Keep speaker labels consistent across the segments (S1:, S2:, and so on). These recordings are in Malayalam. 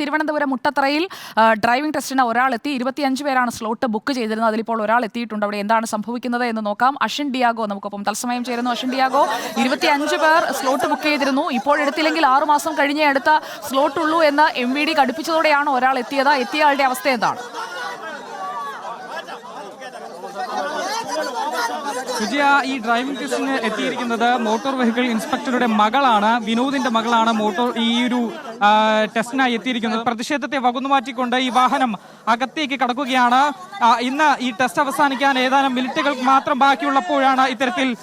S1: തിരുവനന്തപുരം മുട്ടത്തറയിൽ ഡ്രൈവിംഗ് ടെസ്റ്റിന് ഒരാൾ എത്തി ഇരുപത്തിയഞ്ച് പേരാണ് സ്ലോട്ട് ബുക്ക് ചെയ്തിരുന്നത്. അതിലിപ്പോൾ ഒരാൾ എത്തിയിട്ടുണ്ട്. അവിടെ എന്താണ് സംഭവിക്കുന്നത് എന്ന് നോക്കാം. അഷിൻ ഡിയാഗോ നമുക്കൊപ്പം തത്സമയം ചേരുന്നു. അഷിൻ ഡിയാഗോ ഇരുപത്തിയഞ്ച് പേർ സ്ലോട്ട് ബുക്ക് ചെയ്തിരുന്നു. ഇപ്പോൾ എടുത്തില്ലെങ്കിൽ ആറു മാസം കഴിഞ്ഞേ എടുത്ത സ്ലോട്ട് ഉള്ളൂ എന്ന് എം വി ഡി കടുപ്പിച്ചതോടെയാണ് ഒരാൾ എത്തിയത്. എത്തിയ ആളുടെ അവസ്ഥ എന്താണ്?
S2: വിജയ ഈ ഡ്രൈവിംഗ് ടെസ്റ്റിന് എത്തിയിരിക്കുന്നത് മോട്ടോർ വെഹിക്കിൾ ഇൻസ്പെക്ടറുടെ മകളാണ്. വിനോദിന്റെ മകളാണ്. മോട്ടോർ ഈ ഒരു ടെസ്റ്റിനായി എത്തിയിരിക്കുന്നത്. പ്രതിഷേധത്തെ വകുന്നുമാറ്റിക്കൊണ്ട് ഈ വാഹനം അകത്തേക്ക് കടക്കുകയാണ്. ഇന്ന് ഈ ടെസ്റ്റ് അവസാനിക്കാൻ ഏതാനും മിനിറ്റുകൾ മാത്രം ബാക്കിയുള്ളപ്പോഴാണ് ഇത്തരത്തിൽ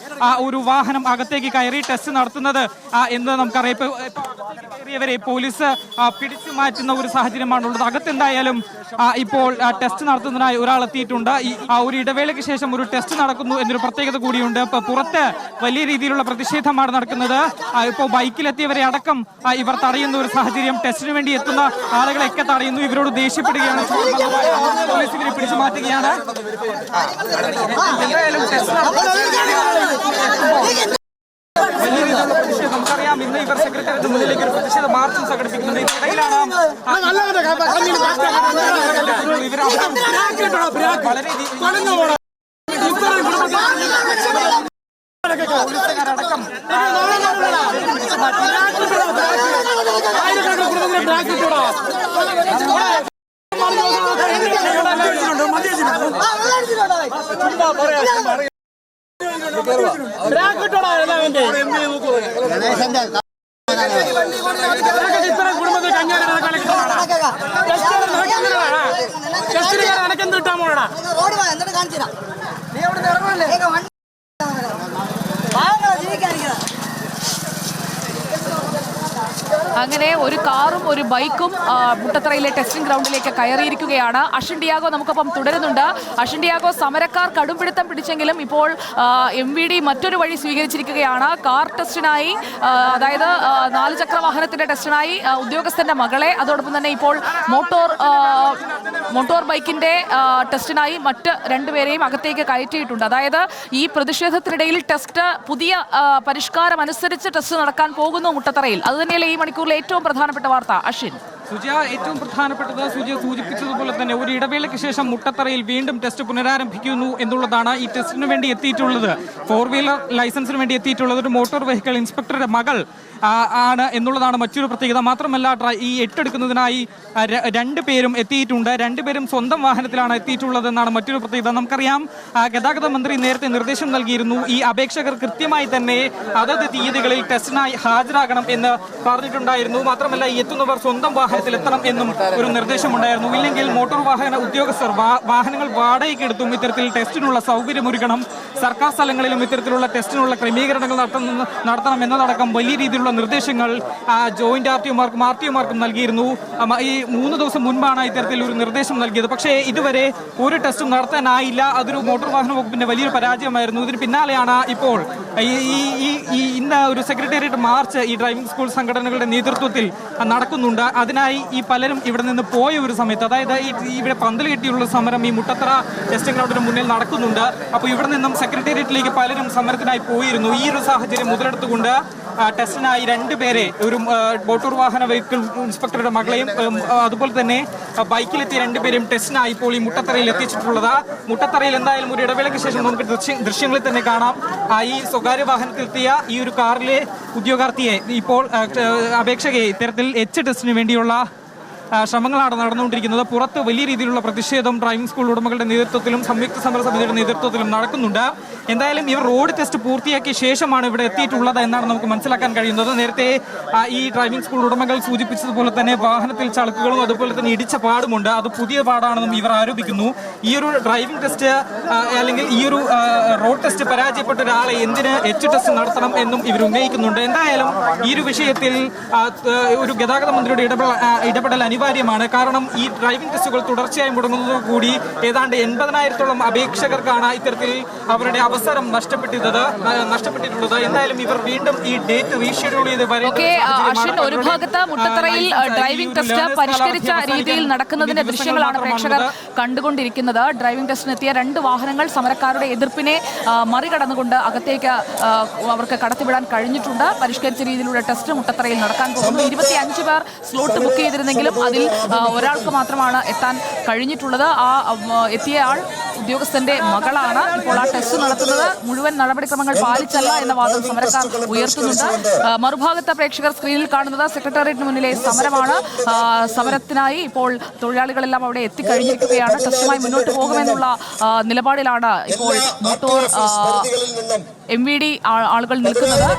S2: ഒരു വാഹനം അകത്തേക്ക് കയറി ടെസ്റ്റ് നടത്തുന്നത്. എന്ന് നമുക്കറിയാം. പോലീസ് പിടിച്ചു മാറ്റുന്ന ഒരു സാഹചര്യമാണുള്ളത്. അകത്തെന്തായാലും ഇപ്പോൾ ടെസ്റ്റ് നടത്തുന്നതിനായി ഒരാൾ എത്തിയിട്ടുണ്ട്. ഒരു ഇടവേളയ്ക്ക് ശേഷം ഒരു ടെസ്റ്റ് നടക്കുന്നു എന്നൊരു പ്രത്യേകത കൂടിയുണ്ട്. ഇപ്പൊ പുറത്ത് വലിയ രീതിയിലുള്ള പ്രതിഷേധമാണ് നടക്കുന്നത്. ഇപ്പോൾ ബൈക്കിലെത്തിയവരെ അടക്കം ഇവർ തടയുന്ന ഒരു സാഹചര്യം ടെസ്റ്റിന് വേണ്ടി എത്തുന്ന ആളുകളെയൊക്കെ തടയുന്നു. ഇവരോട് ദേഷ്യപ്പെടുകയാണ്. പോലീസ് ഇവരെ പിടിച്ചു മാറ്റുകയാണ്. എന്തായാലും ടെസ്റ്റ് വലിയ രീതിയിലുള്ള പ്രതിഷേധം നമുക്കറിയാം ഇന്ന് ഇവർ സെക്രട്ടറിയുടെ മുന്നിലേക്ക് ഒരു പ്രതിഷേധ മാർച്ചും സംഘടിപ്പിക്കുന്നുണ്ട്. ഇതിനിടയിലാണ് ഇവർ വളരെ
S3: വാ എന്നിട്ട് കാണിച്ചു തരാം നീ അവിടെ ഇറങ്ങല്ലേ
S1: അങ്ങനെ ഒരു കാറും ഒരു ബൈക്കും മുട്ടത്തറയിലെ ടെസ്റ്റിംഗ് ഗ്രൗണ്ടിലേക്ക് കയറിയിരിക്കുകയാണ്. അഷിൻഡിയാഗോ നമുക്കൊപ്പം തുടരുന്നുണ്ട്. അഷിൻഡിയാഗോ സമരക്കാർ കടുംപിടുത്തം പിടിച്ചെങ്കിലും ഇപ്പോൾ എം വി ഡി മറ്റൊരു വഴി സ്വീകരിച്ചിരിക്കുകയാണ്. കാർ ടെസ്റ്റിനായി അതായത് നാല് ചക്ര വാഹനത്തിന്റെ ടെസ്റ്റിനായി ഉദ്യോഗസ്ഥന്റെ മകളെ അതോടൊപ്പം തന്നെ ഇപ്പോൾ മോട്ടോർ മോട്ടോർ ബൈക്കിന്റെ ടെസ്റ്റിനായി മറ്റ് രണ്ടുപേരെയും അകത്തേക്ക് കയറ്റിയിട്ടുണ്ട്. അതായത് ഈ പ്രതിഷേധത്തിനിടയിൽ ടെസ്റ്റ് പുതിയ പരിഷ്കാരം അനുസരിച്ച് ടെസ്റ്റ് നടക്കാൻ പോകുന്നു മുട്ടത്തറയിൽ. അതുതന്നെയല്ലേ ഈ മണിക്കൂറിലെ ഏറ്റവും പ്രധാനപ്പെട്ട വാർത്ത. അഷിൻ
S2: സുജയ ഏറ്റവും പ്രധാനപ്പെട്ടത് സുജയ സൂചിപ്പിച്ചതുപോലെ തന്നെ ഒരു ഇടവേളയ്ക്ക് ശേഷം മുട്ടത്തറയിൽ വീണ്ടും ടെസ്റ്റ് പുനരാരംഭിക്കുന്നു എന്നുള്ളതാണ് ഈ ടെസ്റ്റിന് വേണ്ടി എത്തിയിട്ടുള്ളത്. ഫോർ വീലർ ലൈസൻസിന് വേണ്ടി എത്തിയിട്ടുള്ളത് ഒരു മോട്ടോർ വെഹിക്കിൾ ഇൻസ്പെക്ടറുടെ മകൾ ആണ് എന്നുള്ളതാണ് മറ്റൊരു പ്രത്യേകത. മാത്രമല്ല ഈ എട്ടെടുക്കുന്നതിനായി രണ്ട് പേരും എത്തിയിട്ടുണ്ട്. രണ്ടുപേരും സ്വന്തം വാഹനത്തിലാണ് എത്തിയിട്ടുള്ളത് എന്നാണ് മറ്റൊരു പ്രത്യേകത. നമുക്കറിയാം ഗതാഗത മന്ത്രി നേരത്തെ നിർദ്ദേശം നൽകിയിരുന്നു. ഈ അപേക്ഷകർ കൃത്യമായി തന്നെ അതത് തീയതികളിൽ ടെസ്റ്റിനായി ഹാജരാകണം എന്ന് പറഞ്ഞിട്ടുണ്ടായിരുന്നു. മാത്രമല്ല എത്തുന്നവർ സ്വന്തം വാഹനത്തിൽ എത്തണം എന്നും ഒരു നിർദ്ദേശമുണ്ടായിരുന്നു. ഇല്ലെങ്കിൽ മോട്ടോർ വാഹന ഉദ്യോഗസ്ഥർ വാഹനങ്ങൾ വാടകയ്ക്ക് എടുത്തും ഇത്തരത്തിൽ ടെസ്റ്റിനുള്ള സൗകര്യമൊരുക്കണം. സർക്കാർ സ്ഥലങ്ങളിലും ഇത്തരത്തിലുള്ള ടെസ്റ്റിനുള്ള ക്രമീകരണങ്ങൾ നടത്തുന്ന നടത്തണം എന്നതടക്കം വലിയ രീതിയിലുള്ള നിർദ്ദേശങ്ങൾ ജോയിന്റ് ആർ ടി ഒമാർക്കും ആർ ടി ഒമാർക്കും നൽകിയിരുന്നു ഈ മൂന്ന് ദിവസം മുൻപാണ് ഇത്തരത്തിൽ ഒരു നിർദ്ദേശം നൽകിയത്. പക്ഷേ ഇതുവരെ ഒരു ടെസ്റ്റും നടത്താനായില്ല. അതൊരു മോട്ടോർ വാഹന വകുപ്പിന്റെ വലിയൊരു പരാജയമായിരുന്നു. ഇതിന് പിന്നാലെയാണ് ഇപ്പോൾ ഈ ഇന്ന് ഒരു സെക്രട്ടേറിയറ്റ് മാർച്ച് ഈ ഡ്രൈവിംഗ് സ്കൂൾ സംഘടനകളുടെ നേതൃത്വത്തിൽ നടക്കുന്നുണ്ട്. അതിനായി ഈ പലരും ഇവിടെ നിന്ന് പോയ ഒരു സമയത്ത് അതായത് ഇവിടെ പന്തൽ കെട്ടിയുള്ള സമരം ഈ മുട്ടത്തറ ടെസ്റ്റിംഗ് ഗ്രൗണ്ടിന് മുന്നിൽ നടക്കുന്നുണ്ട്. അപ്പോൾ ഇവിടെ നിന്നും സെക്രട്ടേറിയറ്റിലേക്ക് പലരും സമരത്തിനായി പോയിരുന്നു. ഈ ഒരു സാഹചര്യം മുതലെടുത്തുകൊണ്ട് ടെസ്റ്റിനായി രണ്ടുപേരെ ഒരു ആ, മോട്ടോർ വാഹന വെഹിക്കിൾ ഇൻസ്പെക്ടറുടെ മകളെയും അതുപോലെ തന്നെ ബൈക്കിലെത്തിയ രണ്ടുപേരും ടെസ്റ്റിനായി ഇപ്പോൾ ഈ മുട്ടത്തറയിൽ എത്തിച്ചിട്ടുള്ളത്. മുട്ടത്തറയിൽ എന്തായാലും ഒരു ഇടവേളയ്ക്ക് ശേഷം നമുക്ക് ദൃശ്യ ദൃശ്യങ്ങളിൽ തന്നെ കാണാം. ഈ സ്വകാര്യ വാഹനത്തിലെത്തിയ ഈ ഒരു കാറിലെ ഉദ്യോഗാർത്ഥിയെ ഇപ്പോൾ അപേക്ഷകയെ ഇത്തരത്തിൽ എച്ച് ടെസ്റ്റിന് വേണ്ടിയുള്ള ശ്രമങ്ങളാണ് നടന്നുകൊണ്ടിരിക്കുന്നത്. പുറത്ത് വലിയ രീതിയിലുള്ള പ്രതിഷേധം ഡ്രൈവിംഗ് സ്കൂൾ ഉടമകളുടെ നേതൃത്വത്തിലും സംയുക്ത സമര സമിതിയുടെ നേതൃത്വത്തിലും നടക്കുന്നുണ്ട്. എന്തായാലും ഇവർ റോഡ് ടെസ്റ്റ് പൂർത്തിയാക്കിയ ശേഷമാണ് ഇവിടെ എത്തിയിട്ടുള്ളത് എന്നാണ് നമുക്ക് മനസ്സിലാക്കാൻ കഴിയുന്നത്. നേരത്തെ ഈ ഡ്രൈവിംഗ് സ്കൂൾ ഉടമകൾ സൂചിപ്പിച്ചതുപോലെ തന്നെ വാഹനത്തിൽ ചളുക്കുകളും അതുപോലെ തന്നെ ഇടിച്ച പാടുമുണ്ട്. അത് പുതിയ പാടാണെന്നും ഇവർ ആരോപിക്കുന്നു. ഈ ഒരു ഡ്രൈവിംഗ് ടെസ്റ്റ് അല്ലെങ്കിൽ ഈ ഒരു റോഡ് ടെസ്റ്റ് പരാജയപ്പെട്ട ഒരാളെ എന്തിന് എച്ച് ടെസ്റ്റ് നടത്തണം എന്നും ഇവർ ഉന്നയിക്കുന്നുണ്ട്. എന്തായാലും ഈ ഒരു വിഷയത്തിൽ ഒരു ഗതാഗത മന്ത്രിയുടെ ഇടപെടൽ ഇടപെടൽ അനിവാര്യമാണ്. കാരണം ഈ ഡ്രൈവിംഗ് ടെസ്റ്റുകൾ തുടർച്ചയായി മുടങ്ങുന്നതോടുകൂടി ഏതാണ്ട് എൺപതിനായിരത്തോളം അപേക്ഷകർക്കാണ് ഇത്തരത്തിൽ അവരുടെ അവസരം നഷ്ടപ്പെട്ടിരുന്നത് നഷ്ടപ്പെട്ടിട്ടുള്ളത്. എന്തായാലും ഇവർ വീണ്ടും ഈ ഡേറ്റ് റീഷെഡ്യൂൾ ചെയ്ത്.
S1: അശ്വിൻ ഒരു ഭാഗത്ത് മുട്ടത്തറയിൽ ഡ്രൈവിംഗ് ടെസ്റ്റ് പരിഷ്കരിച്ച രീതിയിൽ നടക്കുന്നതിന്റെ ദൃശ്യങ്ങളാണ് പ്രേക്ഷകർ കണ്ടുകൊണ്ടിരിക്കുന്നത്. ഡ്രൈവിംഗ് ടെസ്റ്റിനെത്തിയ രണ്ട് വാഹനങ്ങൾ സമരക്കാരുടെ എതിർപ്പിനെ മറികടന്നുകൊണ്ട് അകത്തേക്ക് അവർക്ക് കടത്തിവിടാൻ കഴിഞ്ഞിട്ടുണ്ട്. പരിഷ്കരിച്ച രീതിയിലുള്ള ടെസ്റ്റ് മുട്ടത്തറയിൽ നടക്കാൻ പോകുന്നു. ഇരുപത്തി അഞ്ച് പേർ സ്ലോട്ട് ബുക്ക് ചെയ്തിരുന്നെങ്കിലും അതിൽ ഒരാൾക്ക് മാത്രമാണ് എത്താൻ കഴിഞ്ഞിട്ടുള്ളത്. ആ എത്തിയ ആൾ ഉദ്യോഗസ്ഥന്റെ മകളാണ് ഇപ്പോൾ ആ ടെസ്റ്റ് നടത്തുന്നത്. മുഴുവൻ നടപടിക്രമങ്ങൾ പാലിച്ചല്ല എന്ന വാദം സമരക്കാർ ഉയർത്തുന്നുണ്ട്. മറുഭാഗത്ത് പ്രേക്ഷകർ സ്ക്രീനിൽ കാണുന്നത് സെക്രട്ടേറിയറ്റിന് മുന്നിലെ സമരമാണ്. സമരത്തിനായി ഇപ്പോൾ തൊഴിലാളികളെല്ലാം അവിടെ എത്തിക്കഴിഞ്ഞിരിക്കുകയാണ്. ടെസ്റ്റുമായി മുന്നോട്ട് പോകുമെന്നുള്ള നിലപാടിലാണ് ഇപ്പോൾ മോട്ടോർ എം വി ഡി ആളുകൾ നിൽക്കുന്നത്.